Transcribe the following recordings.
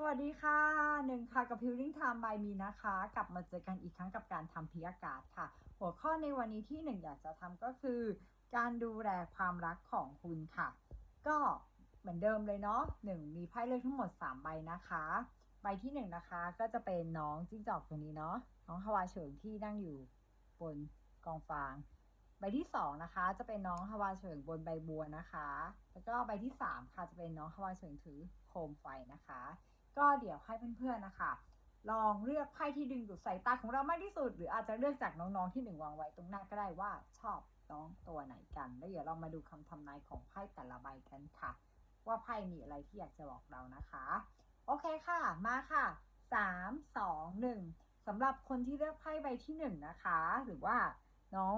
สวัสดีค่ะหนึ่งค่ะกับ Healing Time by มีนะคะ กลับมาเจอกันอีกครั้งกับการทำพิอากาศค่ะ หัวข้อในวันนี้ที่หนึ่งอยากจะทำก็คือ การดูแลความรักของคุณค่ะ ก็เหมือนเดิมเลยเนาะหนึ่งมีไพ่เลือกทั้งหมด 3 ใบนะคะ ใบที่1นงนะคะก็จะเป็นน้องจิ้งจอกตัวนี้เนาะน้องฮาวาเฉิงที่นั่งอยู่บนกองฟางใบที่2นะคะ จะเป็นน้องฮาวาเฉิงบนใบบัวนะคะ แล้วก็ใบที่3ค่ะจะเป็นน้องฮาวาเฉิงถือโคมไฟนะคะ ก็เดี๋ยวให้เพื่อนๆนะคะ ลองเลือกไพ่ที่ดึงดูดสายตาของเรามากที่สุด หรืออาจจะเลือกจากน้องๆที่หนึ่งวางไว้ตรงหน้าก็ได้ว่าชอบน้องตัวไหนกัน แล้วเดี๋ยวเรามาดูคำทำนายของไพ่แต่ละใบกันค่ะ ว่าไพ่มีอะไรที่อยากจะบอกเรานะคะ โอเคค่ะมาค่ะสามสองหนึ่งสำหรับคนที่เลือกไพ่ใบที่หนึ่งนะคะ หรือว่าน้อง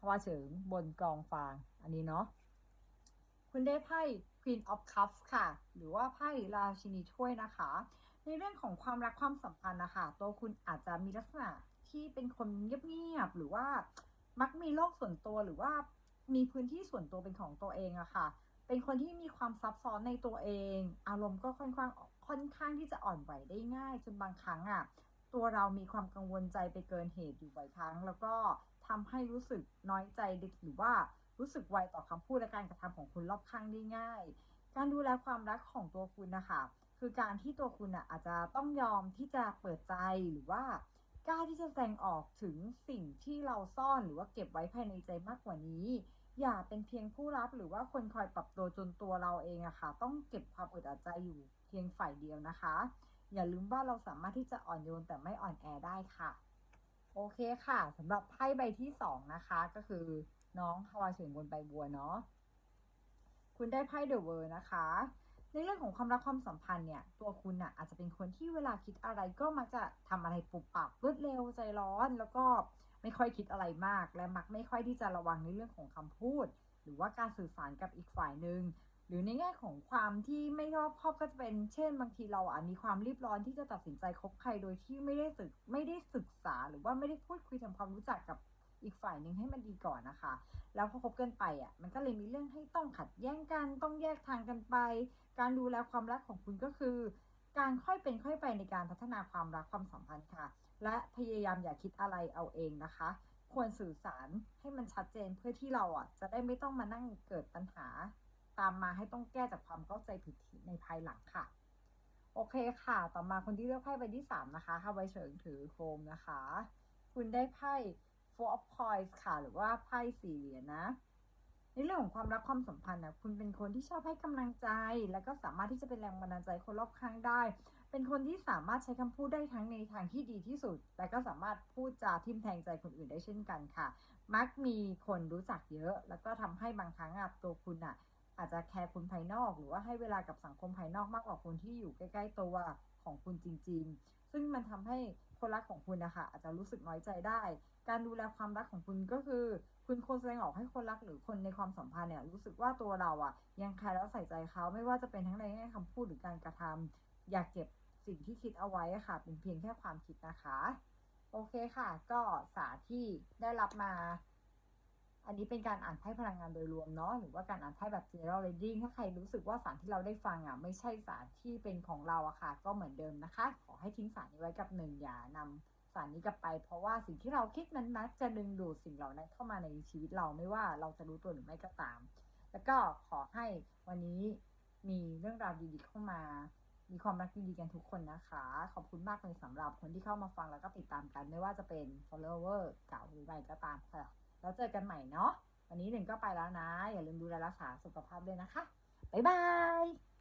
ฮวาเฉิงบนกองฟางอันนี้เนาะ คุณได้ไพ่ Queen of Cups ค่ะ หรือว่าไพ่ราชินีถ้วยนะคะ ในเรื่องของความรักความสัมพันธ์นะคะตัวคุณอาจจะมีลักษณะที่เป็นคนเงียบๆหรือว่ามักมีโลกส่วนตัวหรือว่ามีพื้นที่ส่วนตัวเป็นของตัวเองอะค่ะ เป็นคนที่มีความซับซ้อนในตัวเอง อารมณ์ก็ค่อนข้างค่อนข้างที่จะอ่อนไหวได้ง่าย จนบางครั้งอะตัวเรามีความกังวลใจไปเกินเหตุอยู่บ่อยครั้ง แล้วก็ทำให้รู้สึกน้อยใจหรือว่า รู้สึกไวต่อคำพูดและการกระทำของคนรอบข้างได้ง่าย การดูแลความรักของตัวคุณนะคะคือการที่ตัวคุณอะอาจจะต้องยอมที่จะเปิดใจหรือว่ากล้าที่จะแสดงออกถึงสิ่งที่เราซ่อนหรือว่าเก็บไว้ภายในใจมากกว่านี้ อย่าเป็นเพียงผู้รับหรือว่าคนคอยปรับตัวจนตัวเราเองอะค่ะ ต้องเก็บความอึดอัดใจอยู่เพียงฝ่ายเดียวนะคะ อย่าลืมว่าเราสามารถที่จะอ่อนโยนแต่ไม่อ่อนแอได้ค่ะ โอเคค่ะสำหรับไพ่ใบที่สองนะคะก็คือน้องฮาวาเฉิงบนใบบัวเนาะคุณได้ไพ่เดอะเวอร์นะคะ ในเรื่องของความรักความสัมพันธ์เนี่ยตัวคุณน่ะอาจจะเป็นคนที่เวลาคิดอะไรก็มักจะทำอะไรปุบปับรวดเร็วใจร้อน แล้วก็ไม่ค่อยคิดอะไรมาก และมักไม่ค่อยที่จะระวังในเรื่องของคำพูด หรือว่าการสื่อสารกับอีกฝ่ายหนึ่ง รือในแง่ของความที่ไม่รอบคอบก็จะเป็น เช่น บางทีเราอาจมีความรีบร้อนที่จะตัดสินใจคบใครโดยที่ไม่ได้ศึกไม่ได้ศึกษาหรือว่าไม่ได้พูดคุยทำความรู้จักกับอีกฝ่ายหนึ่งให้มันดีก่อนนะคะ แล้วพอคบกันไปอะ มันก็เลยมีเรื่องให้ต้องขัดแย้งกัน ต้องแยกทางกันไป การดูแลความรักของคุณก็คือ การค่อยเป็นค่อยไปในการพัฒนาความรักความสัมพันธ์ค่ะ และพยายามอย่าคิดอะไรเอาเองนะคะ ควรสื่อสารให้มันชัดเจนเพื่อที่เราอะจะได้ไม่ต้องมานั่งเกิดปัญหา ตามมาให้ต้องแก้จากความเข้าใจผิดในภายหลังค่ะ โอเคค่ะ ต่อมาคนที่เลือกไพ่ใบที่สามนะคะฮาวายเฉิงถือโคมนะคะ คุณได้ไพ่ Four of Coins ค่ะ หรือว่าไพ่สี่เหรียญนะในเรื่องของความรักความสัมพันธ์นะคุณเป็นคนที่ชอบให้กำลังใจ แล้วก็สามารถที่จะเป็นแรงบันดาลใจคนรอบข้างได้ เป็นคนที่สามารถใช้คำพูดได้ทั้งในทางที่ดีที่สุดแต่ก็สามารถพูดจาทิมแทงใจคนอื่นได้เช่นกันค่ะ มักมีคนรู้จักเยอะ แล้วก็ทำให้บางครั้งอะตัวคุณอะ อาจจะแคร์คนภายนอก หรือว่าให้เวลากับสังคมภายนอกมากกว่าคนที่อยู่ใกล้ ๆ ตัวของคุณจริง ๆ ซึ่งมันทำให้คนรักของคุณนะคะอาจจะรู้สึกน้อยใจได้ การดูแลความรักของคุณก็คือ คุณควรแสดงออกให้คนรักหรือคนในความสัมพันธ์เนี่ยรู้สึกว่าตัวเราอะยังแคร์แล้วใส่ใจเขาไม่ว่าจะเป็นทั้งในแง่คำพูดหรือการกระทำอย่าเก็บสิ่งที่คิดเอาไว้ค่ะ เป็นเพียงแค่ความคิดนะคะ โอเคค่ะ ก็สาที่ได้รับมา อันนี้เป็นการอ่านไพ่พลังงานโดยรวมเนาะหรือว่าการอ่านไพ่แบบ general reading ถ้าใครรู้สึกว่าสารที่เราได้ฟังอะไม่ใช่สารที่เป็นของเราอะค่ะ ก็เหมือนเดิมนะคะ ขอให้ทิ้งสารนี้ไว้กับหนึ่งอย่านำสารนี้กลับไป เพราะว่าสิ่งที่เราคิดมันมักจะดึงดูดสิ่งเหล่านั้นเข้ามาในชีวิตเราไม่ว่าเราจะรู้ตัวหรือไม่ก็ตาม แล้วก็ขอให้วันนี้มีเรื่องราวดีๆเข้ามา มีความรักดีๆกันทุกคนนะคะ ขอบคุณมากเลยสำหรับคนที่เข้ามาฟังแล้วก็ติดตามกันไม่ว่าจะเป็น follower เก่าหรือใหม่ก็ตามค่ะ แล้วเจอกันใหม่เนาะวันนี้หนึ่งก็ไปแล้วนะ อย่าลืมดูแลรักษาสุขภาพด้วยนะคะ บ๊ายบาย